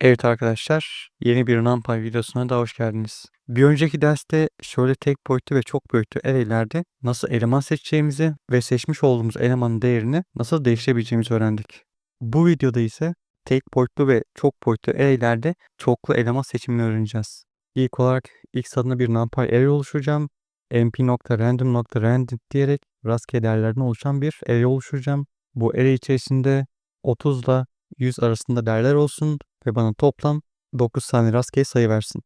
Evet arkadaşlar, yeni bir NumPy videosuna da hoş geldiniz. Bir önceki derste şöyle tek boyutlu ve çok boyutlu array'lerde nasıl eleman seçeceğimizi ve seçmiş olduğumuz elemanın değerini nasıl değiştirebileceğimizi öğrendik. Bu videoda ise tek boyutlu ve çok boyutlu array'lerde çoklu eleman seçimini öğreneceğiz. İlk olarak x adına bir NumPy array oluşturacağım. mp.random.random diyerek rastgele değerlerden oluşan bir array oluşturacağım. Bu array içerisinde 30 ile 100 arasında değerler olsun ve bana toplam 9 tane rastgele sayı versin.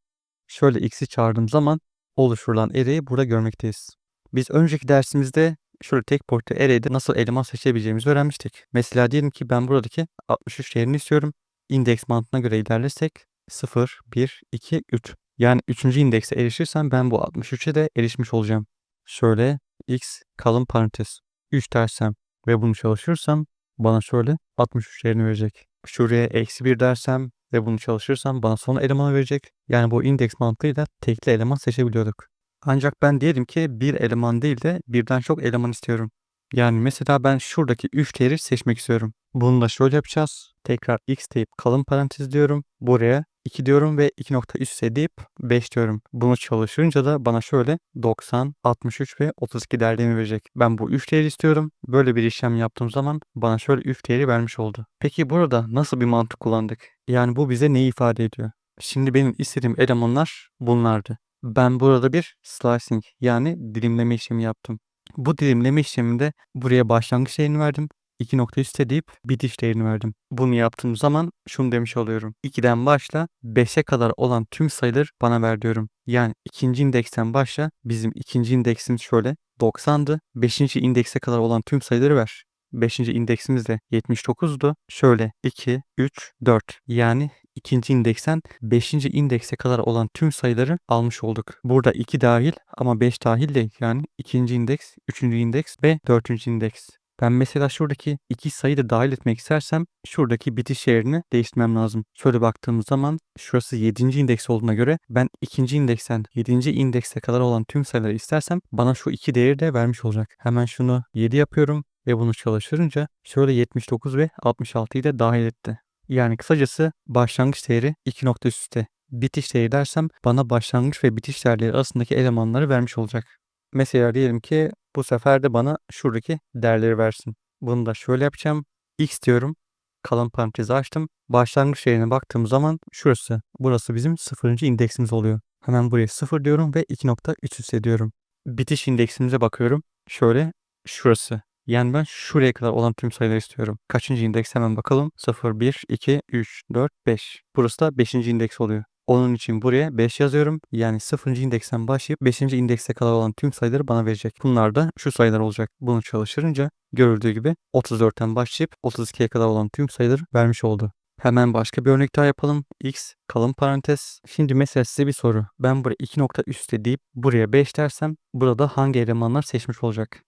Şöyle x'i çağırdığım zaman oluşturulan array'i burada görmekteyiz. Biz önceki dersimizde şöyle tek boyutlu array'de nasıl eleman seçebileceğimizi öğrenmiştik. Mesela diyelim ki ben buradaki 63 değerini istiyorum. İndeks mantığına göre ilerlersek 0, 1, 2, 3. Yani 3. indekse erişirsem ben bu 63'e de erişmiş olacağım. Şöyle x kalın parantez 3 dersem ve bunu çalışırsam bana şöyle 63 değerini verecek. Şuraya eksi 1 dersem ve bunu çalışırsam bana son elemanı verecek. Yani bu indeks mantığıyla tekli eleman seçebiliyorduk. Ancak ben diyelim ki bir eleman değil de birden çok eleman istiyorum. Yani mesela ben şuradaki 3 değeri seçmek istiyorum. Bunu da şöyle yapacağız. Tekrar x deyip kalın parantez diyorum. Buraya 2 diyorum ve 2 nokta üste deyip 5 diyorum. Bunu çalışınca da bana şöyle 90, 63 ve 32 değerlerini verecek. Ben bu 3 değeri istiyorum. Böyle bir işlem yaptığım zaman bana şöyle 3 değeri vermiş oldu. Peki burada nasıl bir mantık kullandık? Yani bu bize neyi ifade ediyor? Şimdi benim istediğim elemanlar bunlardı. Ben burada bir slicing yani dilimleme işlemi yaptım. Bu dilimleme işleminde buraya başlangıç değerini verdim. 2 nokta üste deyip bitiş değerini verdim. Bunu yaptığım zaman şunu demiş oluyorum. 2'den başla 5'e kadar olan tüm sayıları bana ver diyorum. Yani ikinci indeksten başla bizim ikinci indeksimiz şöyle 90'dı. 5. indekse kadar olan tüm sayıları ver. 5. indeksimiz de 79'du. Şöyle 2, 3, 4 yani ikinci indeksen 5. indekse kadar olan tüm sayıları almış olduk. Burada 2 dahil ama 5 dahil değil. Yani ikinci indeks, üçüncü indeks ve dördüncü indeks. Ben mesela şuradaki iki sayıyı da dahil etmek istersem şuradaki bitiş yerini değiştirmem lazım. Şöyle baktığımız zaman şurası 7. indeks olduğuna göre ben 2. indeksen 7. indekse kadar olan tüm sayıları istersem bana şu iki değeri de vermiş olacak. Hemen şunu 7 yapıyorum ve bunu çalıştırınca şöyle 79 ve 66'yı da dahil etti. Yani kısacası başlangıç değeri 2 nokta üstte. Bitiş değeri dersem bana başlangıç ve bitiş değerleri arasındaki elemanları vermiş olacak. Mesela diyelim ki bu sefer de bana şuradaki değerleri versin. Bunu da şöyle yapacağım. X diyorum. Kalın parantezi açtım. Başlangıç değerine baktığım zaman şurası. Burası bizim sıfırıncı indeksimiz oluyor. Hemen buraya 0 diyorum ve 2.3 üst ediyorum. Bitiş indeksimize bakıyorum. Şöyle şurası. Yani ben şuraya kadar olan tüm sayıları istiyorum. Kaçıncı indeks hemen bakalım. 0, 1, 2, 3, 4, 5. Burası da 5. indeks oluyor. Onun için buraya 5 yazıyorum. Yani 0. indeksten başlayıp 5. indekse kadar olan tüm sayıları bana verecek. Bunlar da şu sayılar olacak. Bunu çalıştırınca görüldüğü gibi 34'ten başlayıp 32'ye kadar olan tüm sayıları vermiş oldu. Hemen başka bir örnek daha yapalım. X kalın parantez. Şimdi mesela size bir soru. Ben buraya 2 nokta üstte deyip buraya 5 dersem burada hangi elemanlar seçmiş olacak?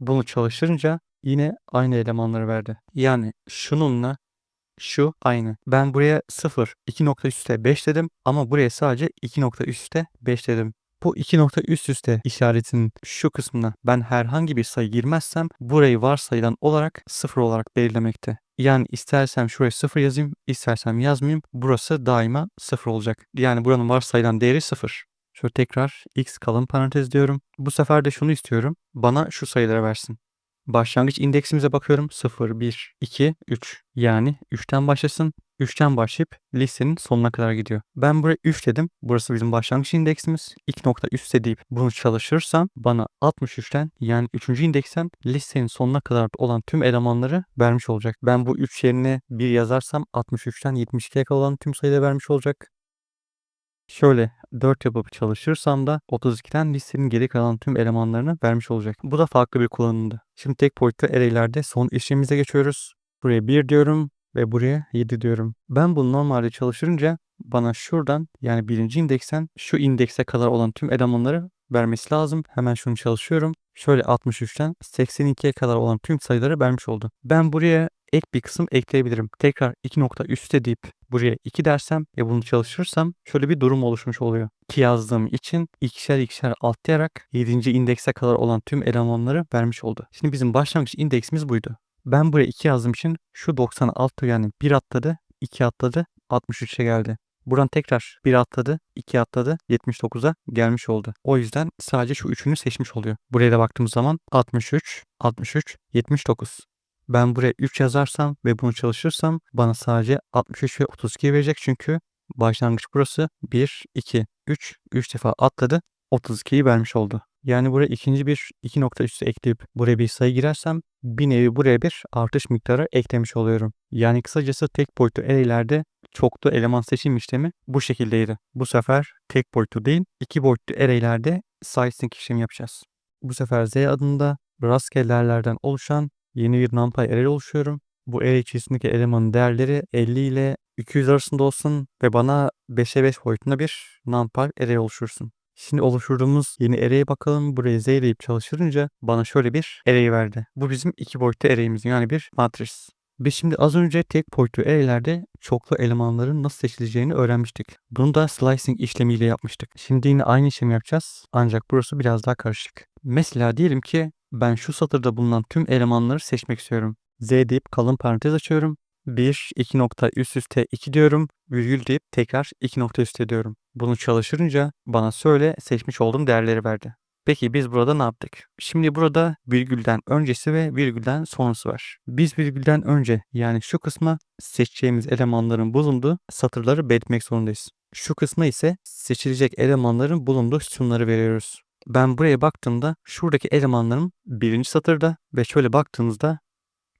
Bunu çalıştırınca yine aynı elemanları verdi. Yani şununla şu aynı. Ben buraya 0, 2 nokta üstte 5 dedim ama buraya sadece 2 nokta üstte 5 dedim. Bu 2 nokta üst üste işaretinin şu kısmına ben herhangi bir sayı girmezsem burayı varsayılan olarak 0 olarak belirlemekte. Yani istersem şuraya 0 yazayım, istersem yazmayayım. Burası daima 0 olacak. Yani buranın varsayılan değeri 0. Şöyle tekrar x kalın parantez diyorum. Bu sefer de şunu istiyorum. Bana şu sayıları versin. Başlangıç indeksimize bakıyorum. 0, 1, 2, 3. Yani 3'ten başlasın. 3'ten başlayıp listenin sonuna kadar gidiyor. Ben buraya 3 dedim. Burası bizim başlangıç indeksimiz. 2 nokta üstte deyip bunu çalışırsam bana 63'ten yani 3. indeksen listenin sonuna kadar olan tüm elemanları vermiş olacak. Ben bu 3 yerine 1 yazarsam 63'ten 72'ye kadar olan tüm sayıları vermiş olacak. Şöyle 4 yapıp çalışırsam da 32'den listenin geri kalan tüm elemanlarını vermiş olacak. Bu da farklı bir kullanımdı. Şimdi tek boyutlu array'lerde son işlemimize geçiyoruz. Buraya 1 diyorum ve buraya 7 diyorum. Ben bunu normalde çalıştırınca bana şuradan yani birinci indeksen şu indekse kadar olan tüm elemanları vermesi lazım. Hemen şunu çalışıyorum. Şöyle 63'ten 82'ye kadar olan tüm sayıları vermiş oldu. Ben buraya ek bir kısım ekleyebilirim. Tekrar 2 nokta üstte deyip buraya 2 dersem ve bunu çalıştırırsam şöyle bir durum oluşmuş oluyor. Ki yazdığım için ikişer ikişer altlayarak 7. indekse kadar olan tüm elemanları vermiş oldu. Şimdi bizim başlangıç indeksimiz buydu. Ben buraya 2 yazdığım için şu 96 yani bir atladı 2 atladı 63'e geldi. Buradan tekrar 1 atladı, 2 atladı, 79'a gelmiş oldu. O yüzden sadece şu üçünü seçmiş oluyor. Buraya da baktığımız zaman 63, 63, 79. Ben buraya 3 yazarsam ve bunu çalışırsam bana sadece 63 ve 32 verecek çünkü başlangıç burası 1, 2, 3, 3 defa atladı 32'yi vermiş oldu. Yani buraya ikinci bir iki nokta üstü ekleyip buraya bir sayı girersem bir nevi buraya bir artış miktarı eklemiş oluyorum. Yani kısacası tek boyutlu arraylerde çoklu eleman seçim işlemi bu şekildeydi. Bu sefer tek boyutlu değil iki boyutlu arraylerde slicing işlemi yapacağız. Bu sefer Z adında rastgele oluşan yeni bir numpy array oluşuyorum. Bu array içerisindeki elemanın değerleri 50 ile 200 arasında olsun ve bana 5'e 5 boyutunda bir numpy array oluşursun. Şimdi oluşturduğumuz yeni array'e bakalım. Buraya z deyip çalıştırınca bana şöyle bir array verdi. Bu bizim iki boyutlu array'imiz yani bir matris. Biz şimdi az önce tek boyutlu array'lerde çoklu elemanların nasıl seçileceğini öğrenmiştik. Bunu da slicing işlemiyle yapmıştık. Şimdi yine aynı işlemi yapacağız. Ancak burası biraz daha karışık. Mesela diyelim ki ben şu satırda bulunan tüm elemanları seçmek istiyorum. Z deyip kalın parantez açıyorum. 1, 2 nokta üst üste 2 diyorum. Virgül deyip tekrar 2 nokta üste diyorum. Bunu çalıştırınca bana söyle seçmiş olduğum değerleri verdi. Peki biz burada ne yaptık? Şimdi burada virgülden öncesi ve virgülden sonrası var. Biz virgülden önce yani şu kısma seçeceğimiz elemanların bulunduğu satırları belirtmek zorundayız. Şu kısma ise seçilecek elemanların bulunduğu sütunları veriyoruz. Ben buraya baktığımda şuradaki elemanlarım birinci satırda ve şöyle baktığımızda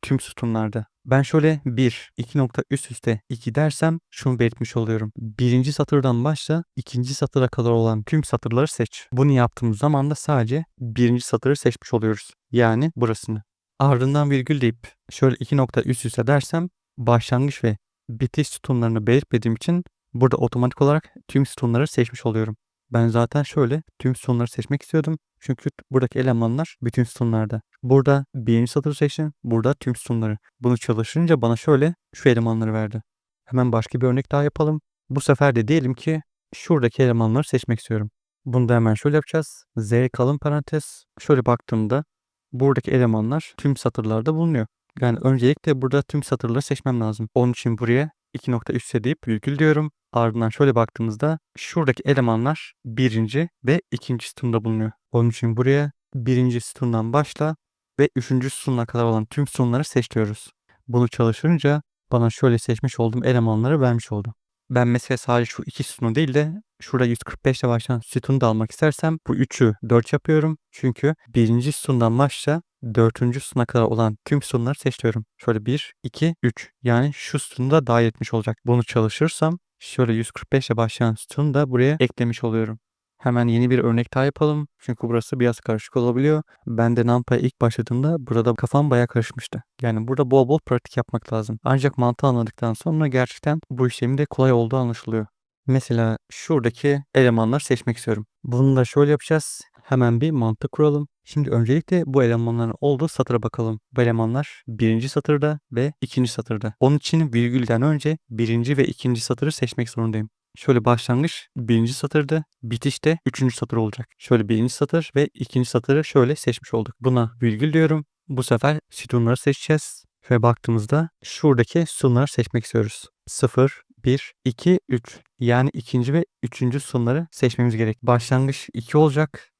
tüm sütunlarda. Ben şöyle 1, 2 nokta üst üste 2 dersem şunu belirtmiş oluyorum. Birinci satırdan başla ikinci satıra kadar olan tüm satırları seç. Bunu yaptığımız zaman da sadece birinci satırı seçmiş oluyoruz. Yani burasını. Ardından virgül deyip şöyle 2 nokta üst üste dersem başlangıç ve bitiş sütunlarını belirtmediğim için burada otomatik olarak tüm sütunları seçmiş oluyorum. Ben zaten şöyle tüm sütunları seçmek istiyordum. Çünkü buradaki elemanlar bütün sütunlarda. Burada birinci satırı seçtim. Burada tüm sütunları. Bunu çalışınca bana şöyle şu elemanları verdi. Hemen başka bir örnek daha yapalım. Bu sefer de diyelim ki şuradaki elemanları seçmek istiyorum. Bunu da hemen şöyle yapacağız. Z kalın parantez. Şöyle baktığımda buradaki elemanlar tüm satırlarda bulunuyor. Yani öncelikle burada tüm satırları seçmem lazım. Onun için buraya 2 nokta üstse deyip virgül diyorum. Ardından şöyle baktığımızda şuradaki elemanlar birinci ve ikinci sütunda bulunuyor. Onun için buraya birinci sütundan başla ve üçüncü sütununa kadar olan tüm sütunları seçiyoruz. Bunu çalıştırınca bana şöyle seçmiş olduğum elemanları vermiş oldu. Ben mesela sadece şu iki sütunu değil de şurada 145 ile başlayan sütunu da almak istersem bu 3'ü 4 yapıyorum. Çünkü birinci sütundan başla dördüncü sütuna kadar olan tüm sütunları seçiyorum. Şöyle 1, 2, 3 yani şu sütunu da dahil etmiş olacak. Bunu çalışırsam şöyle 145 ile başlayan sütunu da buraya eklemiş oluyorum. Hemen yeni bir örnek daha yapalım. Çünkü burası biraz karışık olabiliyor. Ben de NumPy'a ilk başladığımda burada kafam baya karışmıştı. Yani burada bol bol pratik yapmak lazım. Ancak mantığı anladıktan sonra gerçekten bu işlemin de kolay olduğu anlaşılıyor. Mesela şuradaki elemanlar seçmek istiyorum. Bunu da şöyle yapacağız. Hemen bir mantık kuralım. Şimdi öncelikle bu elemanların olduğu satıra bakalım. Bu elemanlar birinci satırda ve ikinci satırda. Onun için virgülden önce birinci ve ikinci satırı seçmek zorundayım. Şöyle başlangıç birinci satırda, bitiş de üçüncü satır olacak. Şöyle birinci satır ve ikinci satırı şöyle seçmiş olduk. Buna virgül diyorum. Bu sefer sütunları seçeceğiz. Ve baktığımızda şuradaki sütunları seçmek istiyoruz. 0, 1, 2, 3. Yani ikinci ve üçüncü sütunları seçmemiz gerek. Başlangıç 2 olacak.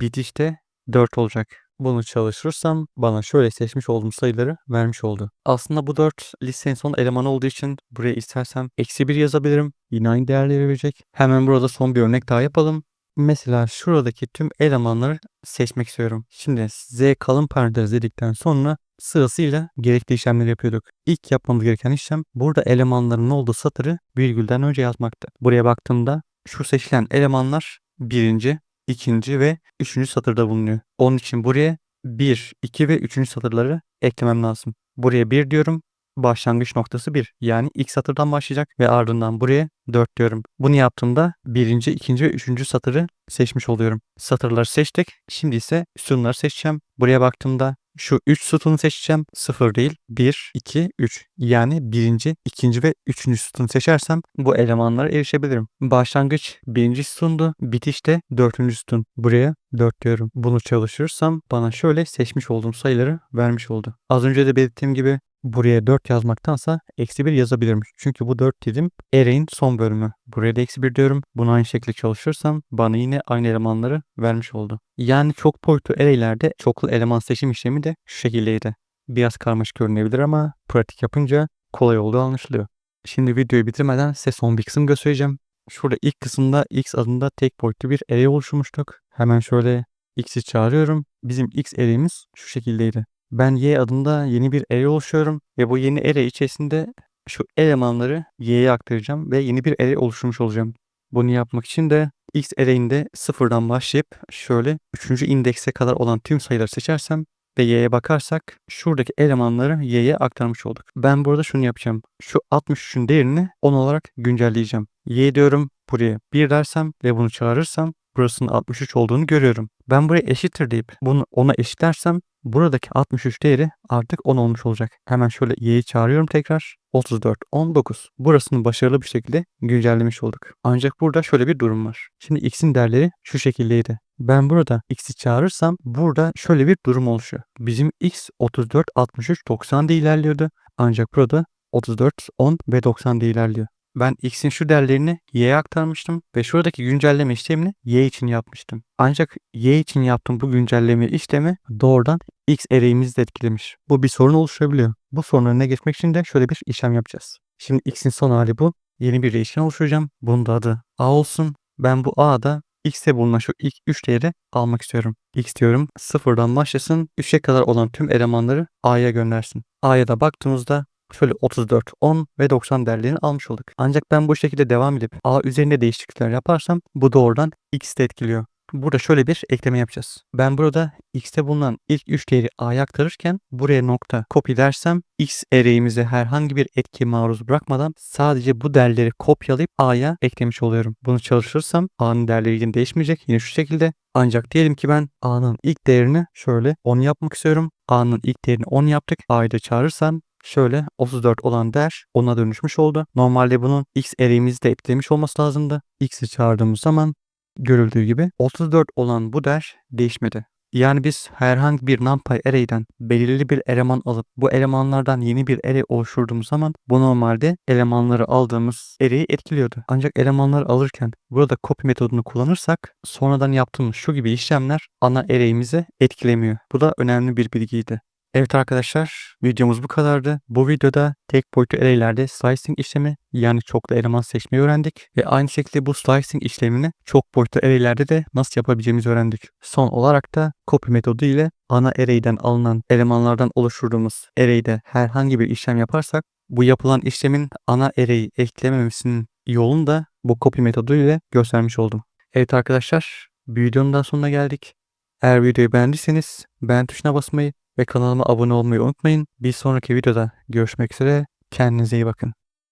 Bitişte 4 olacak. Bunu çalıştırırsam bana şöyle seçmiş olduğum sayıları vermiş oldu. Aslında bu 4 listenin son elemanı olduğu için buraya istersem eksi 1 yazabilirim. Yine aynı değerleri verecek. Hemen burada son bir örnek daha yapalım. Mesela şuradaki tüm elemanları seçmek istiyorum. Şimdi z kalın parantez dedikten sonra sırasıyla gerekli işlemleri yapıyorduk. İlk yapmamız gereken işlem burada elemanların olduğu satırı virgülden önce yazmaktı. Buraya baktığımda şu seçilen elemanlar birinci, ikinci ve üçüncü satırda bulunuyor. Onun için buraya 1, 2 ve 3. satırları eklemem lazım. Buraya 1 diyorum. Başlangıç noktası 1. Yani ilk satırdan başlayacak ve ardından buraya 4 diyorum. Bunu yaptığımda birinci, ikinci ve üçüncü satırı seçmiş oluyorum. Satırları seçtik. Şimdi ise sütunları seçeceğim. Buraya baktığımda şu 3 sütunu seçeceğim. 0 değil. 1, 2, 3. Yani birinci, ikinci ve üçüncü sütunu seçersem bu elemanlara erişebilirim. Başlangıç birinci sütundu. Bitişte dördüncü sütun. Buraya 4 diyorum. Bunu çalışırsam bana şöyle seçmiş olduğum sayıları vermiş oldu. Az önce de belirttiğim gibi buraya 4 yazmaktansa eksi 1 yazabilirmiş. Çünkü bu 4 dedim array'in son bölümü. Buraya da eksi 1 diyorum. Bunu aynı şekilde çalışırsam bana yine aynı elemanları vermiş oldu. Yani çok boyutlu array'lerde çoklu eleman seçim işlemi de şu şekildeydi. Biraz karmaşık görünebilir ama pratik yapınca kolay olduğu anlaşılıyor. Şimdi videoyu bitirmeden size son bir kısım göstereceğim. Şurada ilk kısımda x adında tek boyutlu bir array oluşturmuştuk. Hemen şöyle x'i çağırıyorum. Bizim x array'imiz şu şekildeydi. Ben y adında yeni bir array oluşturuyorum ve bu yeni array içerisinde şu elemanları y'ye aktaracağım ve yeni bir array oluşturmuş olacağım. Bunu yapmak için de x array'inde sıfırdan başlayıp şöyle 3. indekse kadar olan tüm sayıları seçersem ve y'ye bakarsak şuradaki elemanları y'ye aktarmış olduk. Ben burada şunu yapacağım. Şu 63'ün değerini 10 olarak güncelleyeceğim. y diyorum buraya 1 dersem ve bunu çağırırsam burasının 63 olduğunu görüyorum. Ben buraya eşittir deyip bunu 10'a eşitlersem buradaki 63 değeri artık 10 olmuş olacak. Hemen şöyle y'yi çağırıyorum tekrar. 34, 19. Burasını başarılı bir şekilde güncellemiş olduk. Ancak burada şöyle bir durum var. Şimdi x'in değerleri şu şekildeydi. Ben burada x'i çağırırsam burada şöyle bir durum oluşuyor. Bizim x 34, 63, 90 diye ilerliyordu. Ancak burada 34, 10 ve 90 diye ilerliyor. Ben x'in şu değerlerini y'ye aktarmıştım ve şuradaki güncelleme işlemini y için yapmıştım. Ancak y için yaptığım bu güncelleme işlemi doğrudan x array'imizi de etkilemiş. Bu bir sorun oluşturabiliyor. Bu sorunun önüne geçmek için de şöyle bir işlem yapacağız. Şimdi x'in son hali bu. Yeni bir değişken oluşturacağım. Bunun da adı a olsun. Ben bu a'da x'te bulunan şu ilk 3 değeri almak istiyorum. x diyorum sıfırdan başlasın 3'e kadar olan tüm elemanları a'ya göndersin. a'ya da baktığımızda şöyle 34, 10 ve 90 değerlerini almış olduk. Ancak ben bu şekilde devam edip a üzerinde değişiklikler yaparsam bu doğrudan x'te etkiliyor. Burada şöyle bir ekleme yapacağız. Ben burada x'te bulunan ilk 3 değeri a'ya aktarırken buraya nokta copy dersem x array'imize herhangi bir etki maruz bırakmadan sadece bu değerleri kopyalayıp a'ya eklemiş oluyorum. Bunu çalıştırırsam a'nın değerleri yine değişmeyecek. Yine şu şekilde. Ancak diyelim ki ben a'nın ilk değerini şöyle 10 yapmak istiyorum. a'nın ilk değerini 10 yaptık. a'yı da çağırırsam Şöyle 34 olan değer 10'a dönüşmüş oldu. Normalde bunun x array'imizi de eklemiş olması lazımdı. x'i çağırdığımız zaman görüldüğü gibi 34 olan bu değer değişmedi. Yani biz herhangi bir NumPy array'den belirli bir eleman alıp bu elemanlardan yeni bir array oluşturduğumuz zaman bu normalde elemanları aldığımız array'i etkiliyordu. Ancak elemanları alırken burada copy metodunu kullanırsak sonradan yaptığımız şu gibi işlemler ana array'imizi etkilemiyor. Bu da önemli bir bilgiydi. Evet arkadaşlar videomuz bu kadardı. Bu videoda tek boyutlu arraylerde slicing işlemi yani çoklu eleman seçmeyi öğrendik. Ve aynı şekilde bu slicing işlemini çok boyutlu arraylerde de nasıl yapabileceğimizi öğrendik. Son olarak da copy metodu ile ana array'den alınan elemanlardan oluşturduğumuz array'de herhangi bir işlem yaparsak bu yapılan işlemin ana array'i eklememesinin yolunu da bu copy metodu ile göstermiş oldum. Evet arkadaşlar videonun daha sonuna geldik. Eğer videoyu beğendiyseniz beğen tuşuna basmayı ve kanalıma abone olmayı unutmayın. Bir sonraki videoda görüşmek üzere. Kendinize iyi bakın.